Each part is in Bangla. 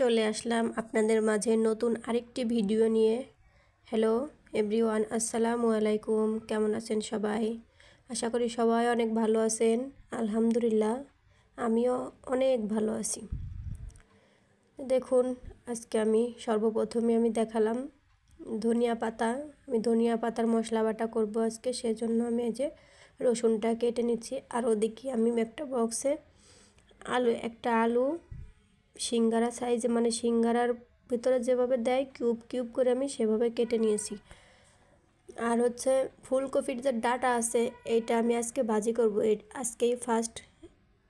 চলে আসলাম আপনাদের মাঝে নতুন আরেকটি ভিডিও নিয়ে। হ্যালো এভরিওয়ান আসসালামু আলাইকুম। কেমন আছেন সবাই? আশা করি সবাই অনেক ভালো আছেন। আলহামদুলিল্লাহ, আমিও অনেক ভালো আছি। দেখুন, আজকে আমি সর্বপ্রথমে আমি দেখালাম ধনিয়া পাতা। আমি ধনিয়া পাতার মশলা বাটা করব আজকে, সেজন্য আমি এই যে রসুনটা কেটে নিচ্ছি। আর ওদিকে আমি একটা বক্সে আলু, একটা আলু সিঙ্গারা সাইজে মানে সিঙ্গারার ভিতরে যেভাবে দেয় কিউব কিউব করে আমি সেভাবে কেটে নিয়েছি। আর হচ্ছে ফুলকপির যে ডাটা আছে, এইটা আমি আজকে ভাজি করব। এই আজকেই ফার্স্ট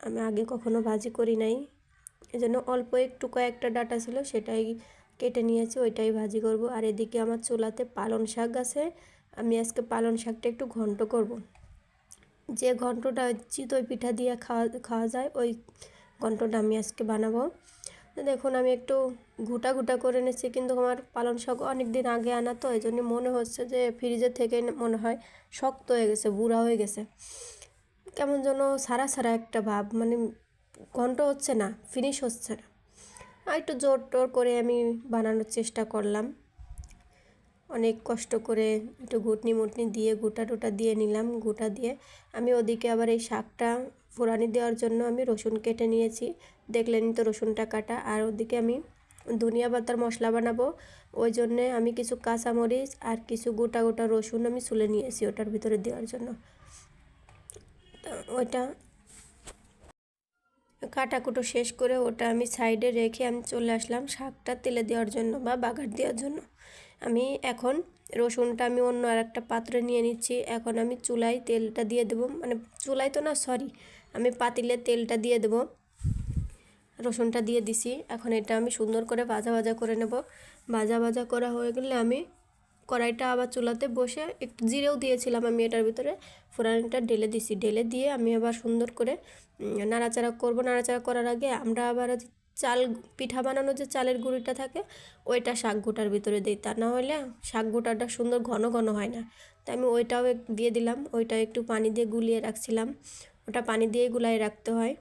আমি আগে কখনো ভাজি করি নাই। এই জন্য অল্প একটু কয়েকটা ডাটা ছিল, সেটাই কেটে নিয়েছি, ওইটাই ভাজি করব। আর এদিকে আমার চুলাতে পালন শাক আছে, আমি আজকে পালন শাকটা একটু ঘন্ট করব। যে ঘন্টটা চিতই পিঠা দিয়ে খাওয়া খাওয়া যায়, ওই ঘন্টটা আমি আজকে বানাবো। দেখুন, আমি একটু ঘুটা ঘুটা করে নিচ্ছি, কিন্তু আমার পালন শাক অনেক দিন আগে আনা, তো এই জন্য মনে হচ্ছে যে ফ্রিজের থেকে মনে হয় শক্ত হয়ে গেছে, বুড়া হয়ে গেছে। কেমন যেন সারা সারা একটা ভাব মানে ঘন্ট হচ্ছে না ফিনিশ হচ্ছে না। আর একটু জোর টোর করে আমি বানানোর চেষ্টা করলাম। অনেক কষ্ট করে একটু ঘুটনি মুটনি দিয়ে গোটা টোটা দিয়ে নিলাম গোটা দিয়ে। আমি ওদিকে আবার এই শাকটা ফোড়ানি দেওয়ার জন্য আমি রসুন কেটে নিয়েছি। দেখলেন তো রসুনটা কাটা। আর ওদিকে আমি ধনিয়া পাতার মশলা বানাবো। ওই জন্যে আমি কিছু কাঁচামরিচ আর কিছু গোটা গোটা রসুন আমি সুলে নিয়েছি ওটার ভিতরে দেওয়ার জন্য। ওইটা কাটাকুটো শেষ করে ওটা আমি সাইডে রেখে আমি চলে আসলাম শাকটা তেলে দেওয়ার জন্য বা বাগার দেওয়ার জন্য। আমি এখন রসুনটা আমি অন্য আর একটা পাত্রে নিয়ে নিচ্ছি। এখন আমি চুলায় তেলটা দিয়ে দেবো। মানে চুলায় তো না সরি আমি পাতিলে তেলটা দিয়ে দেবো। রসুনটা দিয়ে দিছি। এখন এটা আমি সুন্দর করে ভাজা ভাজা করে নেব। ভাজা ভাজা করা হয়ে গেলে আমি কড়াইটা আবার চুলাতে বসে একটু জিরেও দিয়েছিলাম আমি এটার ভিতরে। ফোড়ানটা ঢেলে দিছি। ঢেলে দিয়ে আমি আবার সুন্দর করে নাড়াচাড়া করব। নাড়াচাড়া করার আগে আমরা আবার চাল, পিঠা বানানো যে চালের গুঁড়িটা থাকে, ওইটা শাক গোটার ভিতরে দিই। তা না হলে শাক গোটাটা সুন্দর ঘন ঘন হয় না। তাই আমি ওইটাও দিয়ে দিলাম। ওইটা একটু পানি দিয়ে গুলিয়ে রাখছিলাম। ওটা পানি দিয়ে গুলাই রাখতে হয়।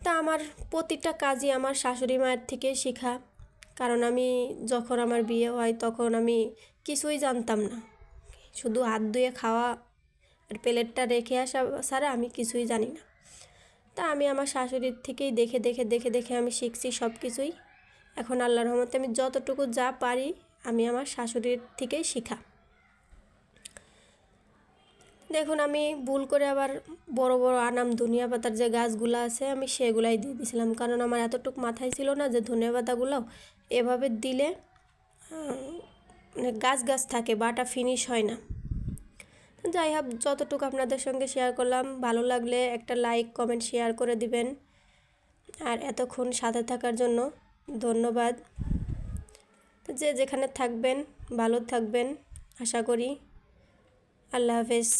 তা আমার প্রতিটা কাজই আমার শাশুড়ি মায়ের থেকে শেখা। কারণ আমি যখন আমার বিয়ে হয় তখন আমি কিছুই জানতাম না। শুধু হাত ধুয়ে খাওয়া আর প্লেটটা রেখে আসা ছাড়া আমি কিছুই জানি না। তা আমি আমার শাশুড়ির থেকেই দেখে দেখে দেখে দেখে আমি শিখছি সব কিছুই এখন আল্লাহর রহমতে আমি যতটুকু যা পারি আমি আমার শাশুড়ির থেকেই শেখা। দেখুন, আমি ভুল করে আবার বড় বড় আনাম ধনিয়া পাতার যে গাছগুলো আছে, আমি সেগুলাই দিয়ে দিয়েছিলাম। কারণ আমার এতটুকু মাথায় ছিল না যে ধনিয়া পাতাগুলো এভাবে দিলে মানে গাছ গাছ থাকে, বাটা ফিনিশ হয় না। যাই হোক, যতটুকু আপনাদের সঙ্গে শেয়ার করলাম, ভালো লাগলে একটা লাইক কমেন্ট শেয়ার করে দিবেন। আর এতক্ষণ সাথে থাকার জন্য ধন্যবাদ। যে যেখানে থাকবেন, ভালো থাকবেন, আশা করি আল্লাহ হাফেজ।